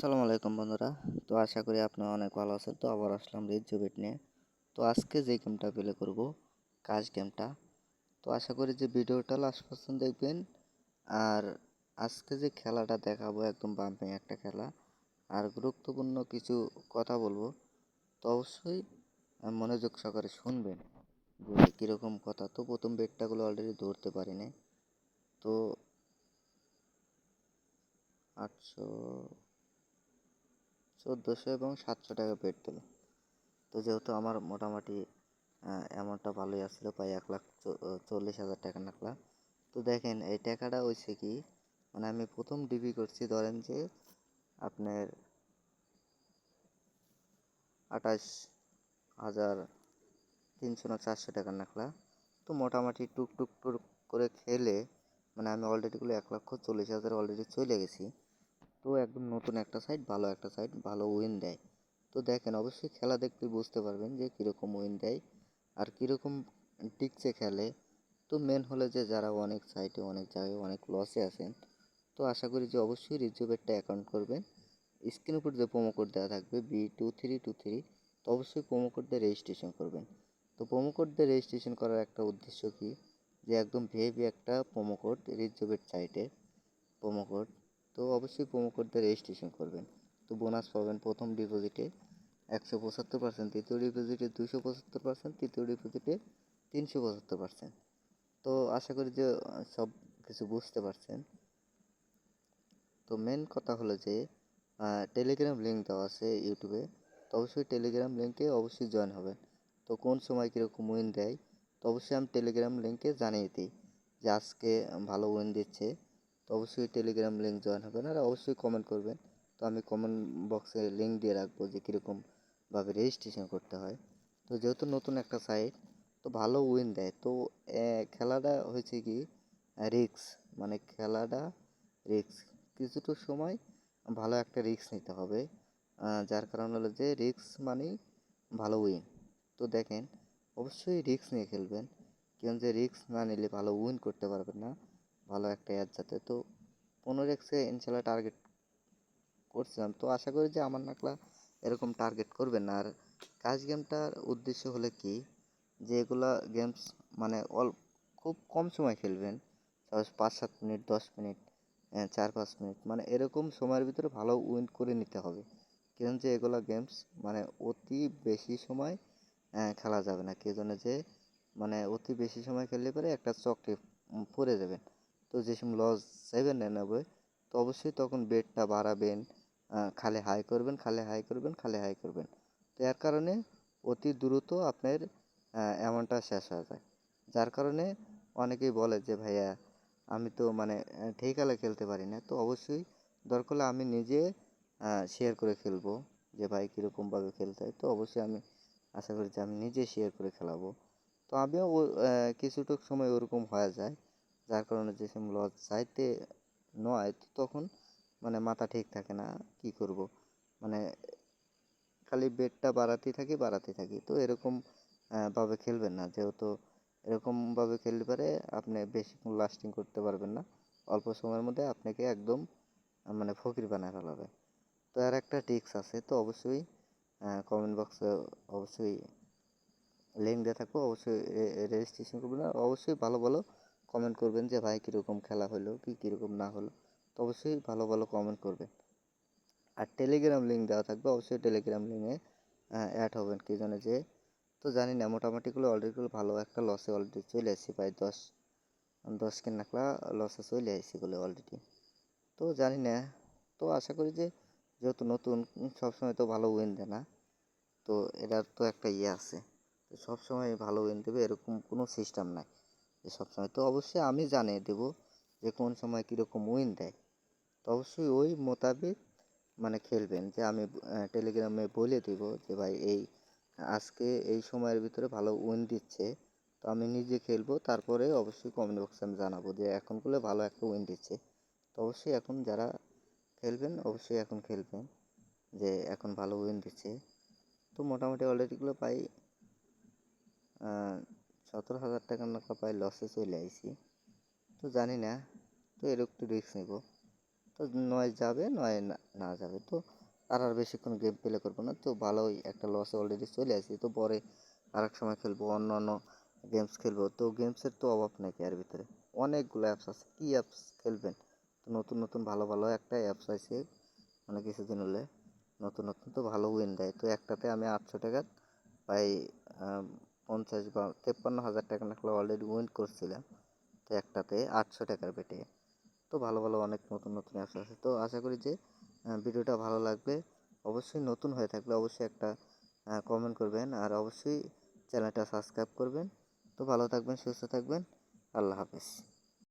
আসসালামু আলাইকুম বন্ধুরা। তো আশা করি আপনি অনেক ভালো আছেন। তো আবার আসলাম রিচ জুবিট নিয়ে। তো আজকে যে গেমটা প্লে করব, কাজ গেমটা তো আশা করি যে ভিডিওটা লাস্ট পর্যন্ত দেখবেন। আর আজকে যে খেলাটা দেখাবো, একদম বাম্পিং একটা খেলা। আর গুরুত্বপূর্ণ কিছু কথা বলব। তো অবশ্যই মনোযোগ সহকারে শুনবেন যে কীরকম কথা। তো প্রথম বেডটাগুলো অলরেডি ধরতে পারিনি। তো আটশো চোদ্দোশো এবং সাতশো টাকা পেট দিল। তো যেহেতু আমার মোটামুটি অ্যামাউন্টটা ভালোই আসছিল, প্রায় এক লাখ চল্লিশ হাজার টাকা নাকলা। তো দেখেন, এই টাকাটা হয়েছে কি মানে আমি প্রথম ডিবি করছি, ধরেন যে আপনার আঠাশ হাজার তিনশো না চারশো টাকার নাকলা। তো মোটামুটি টুক টুক টুক করে খেলে মানে আমি অলরেডিগুলো এক লক্ষ চল্লিশ হাজার অলরেডি চলে গেছি। তো একদম নতুন একটা সাইট ভালো একটা সাইট ভালো উইন দেয়। তো দেখেন, অবশ্যই খেলা দেখতে বুঝতে পারবেন যে কীরকম উইন দেয় আর কীরকম টিকছে খেলে। তো মেন হলে যে যারা অনেক সাইটে অনেক জায়গায় অনেক লসে আছেন, তো আশা করি যে অবশ্যই রিজুভেরটা অ্যাকাউন্ট করবেন। স্ক্রিন উপর যে প্রোমো কোড দেওয়া থাকবে B two three two three তো অবশ্যই প্রোমো কোড দিয়ে রেজিস্ট্রেশন করবেন। তো প্রোমো কোড দিয়ে রেজিস্ট্রেশন করার একটা উদ্দেশ্য কি? যে একদম ভেবি একটা প্রোমো কোড রিজুভেট সাইটে প্রোমো কোড তো অবশ্যই প্রোমো কোড রেজিস্ট্রেশন করবেন। তো বোনাস পাবেন প্রথম ডিপোজিটে একশো পঁচাত্তর পার্সেন্ট দ্বিতীয় ডিপোজিটে দুশো পঁচাত্তর পার্সেন্ট তৃতীয় ডিপোজিটে তিনশো পঁচাত্তর পার্সেন্ট তো আশা করি যে সব কিছু বুঝতে পারছেন। তো মেন কথা হলো যে টেলিগ্রাম লিঙ্ক দেওয়া আছে ইউটিউবে তো অবশ্যই টেলিগ্রাম লিঙ্কে অবশ্যই জয়েন হবেন। তো কোন সময় কীরকম উইন দেয়, তো অবশ্যই আমি টেলিগ্রাম লিঙ্কে জানিয়ে দিই যে আজকে ভালো উইন দিচ্ছে। অবশ্যই টেলিগ্রাম লিঙ্ক জয়েন হবেন আর অবশ্যই কমেন্ট করবেন। তো আমি কমেন্ট বক্সে লিঙ্ক দিয়ে রাখব যে কীরকমভাবে রেজিস্ট্রেশন করতে হয়। তো যেহেতু নতুন একটা সাইট তো ভালো উইন দেয়। তো খেলাটা হয়েছে কি? রিক্স মানে খেলাটা রিক্স কিছুটা সময় ভালো একটা রিক্স নিতে হবে। যার কারণ হলো যে রিক্স মানেই ভালো উইন তো দেখেন, অবশ্যই রিক্স নিয়ে খেলবেন। কেন যে রিক্স না নিলে ভালো উইন করতে পারবেন না। ভালো একটা অ্যাড যাতে। তো পনেরো এক্সে ইনশাল্লাহ টার্গেট করছিলাম। তো আশা করি যে আমার নাকলা এরকম টার্গেট করবেন। আর কাজ গেমটার উদ্দেশ্য হলে কি? যে এগুলা গেমস মানে অল খুব কম সময় খেলবেন। পাঁচ, সাত মিনিট, দশ মিনিট চার, পাঁচ মিনিট। মানে এরকম সময়ের ভিতরে ভালো উইন করে নিতে হবে। কেন যে এগুলো গেমস মানে অতি বেশি সময় খেলা যাবে না। কে জন্য যে মানে অতি বেশি সময় খেললে পরে একটা চকলে পড়ে যাবেন। তো যে সময় লস সেভেন নেবে, তো অবশ্যই তখন বেডটা বাড়াবেন খালে হাই করবেন, খালে হাই করবেন, খালে হাই করবেন। তো এর কারণে অতি দ্রুত আপনার অ্যামাউন্টটা শেষ হয়ে যায়। যার কারণে অনেকেই বলে যে, ভাইয়া, আমি তো মানে ঠিকালে খেলতে পারি না। তো অবশ্যই দরকার আমি নিজে শেয়ার করে খেলব যে, ভাই কীরকমভাবে খেলতে হয়? তো অবশ্যই আমি আশা করি যে, আমি নিজে শেয়ার করে খেলাবো। তো আমিও কিছুটুক সময় ওরকম হয়ে যায়। যার কারণে সব লজ চাইতে নয়, তো তখন মানে মাথা ঠিক থাকে না, কি করব? মানে খালি বেডটা বাড়াতেই থাকি বাড়াতেই থাকি। তো এরকম ভাবে খেলবেন না। যেহেতু এরকমভাবে খেলতে পারে আপনি বেশিক্ষণ লাস্টিং করতে পারবেন না। অল্প সময়ের মধ্যে আপনাকে একদম মানে ফকির বানায় ফেলাবে। তো আর একটা টিক্স আছে, তো অবশ্যই কমেন্ট বক্সে অবশ্যই লিঙ্ক দিয়ে থাকব। অবশ্যই রেজিস্ট্রেশন করবেন। অবশ্যই ভালো ভালো কমেন্ট করবেন যে ভাই কীরকম খেলা হলো, কি কীরকম না হলো। তো অবশ্যই ভালো ভালো কমেন্ট করবেন। আর টেলিগ্রাম লিঙ্ক দেওয়া থাকবে, অবশ্যই টেলিগ্রাম লিঙ্কে অ্যাড হবেন কী জন্য যে। তো জানি না মোটামুটিগুলো অলরেডিগুলো ভালো, একটা লসে অলরেডি চলে আসছি, প্রায় দশ দশ নাকলা লসে চলে আসছি বলে অলরেডি তো জানি না, তো আশা করি যে যেহেতু নতুন, সবসময় তো ভালো উইন দেয় না। তো এটার তো একটা ইয়ে আছে সবসময় ভালো উইন দেবে, এরকম কোনো সিস্টেম নাই। সবসময়। তো অবশ্যই আমি জানিয়ে দেবো যে কোন সময় কীরকম উইন দেয়। তো অবশ্যই ওই মোতাবেক মানে খেলবেন যে আমি টেলিগ্রামে বলে দিব যে ভাই এই, আজকে এই সময়ের ভিতরে ভালো উইন দিচ্ছে। তো আমি নিজে খেলব, তারপরে অবশ্যই কমেন্ট বক্সে আমি জানাব যে এখন করলে ভালো একটা উইন দিচ্ছে। তো অবশ্যই এখন যারা খেলবেন, অবশ্যই এখন খেলবেন যে এখন ভালো উইন দিচ্ছে। তো মোটামুটি অলরেডিগুলো পাই। সতেরো হাজার টাকার নাকা পাই লসে চলে আইছি। তো জানি না, তো এর একটু রিস্ক নেব। তো নয় যাবে, নয় না যাবে। তো আর আর বেশিক্ষণ গেম প্লে করব না। তো ভালোই একটা লসে অলরেডি চলে আসি তো পরে আর এক সময় খেলব অন্য অন্য গেমস খেলব। তো গেমসের তো অভাব নেই এর ভিতরে? অনেকগুলো অ্যাপস আছে। কী অ্যাপস খেলবেন? তো নতুন নতুন ভালো ভালো একটা অ্যাপস আছে। মানে কিছুদিন হলে। নতুন নতুন তো ভালো উইন দেয়। তো একটাতে আমি আটশো টাকার প্রায় পঞ্চাশ বা তেপ্পান্ন হাজার টাকা নাকলে অলরেডি উইন করছিলাম তো একটাতে আটশো টাকার বেটে তো ভালো ভালো অনেক নতুন নতুন অ্যাপস আছে। তো আশা করি যে ভিডিওটা ভালো লাগবে। অবশ্যই নতুন হয়ে থাকলে অবশ্যই একটা কমেন্ট করবেন। আর অবশ্যই চ্যানেলটা সাবস্ক্রাইব করবেন। তো ভালো থাকবেন, সুস্থ থাকবেন। আল্লাহ হাফেজ।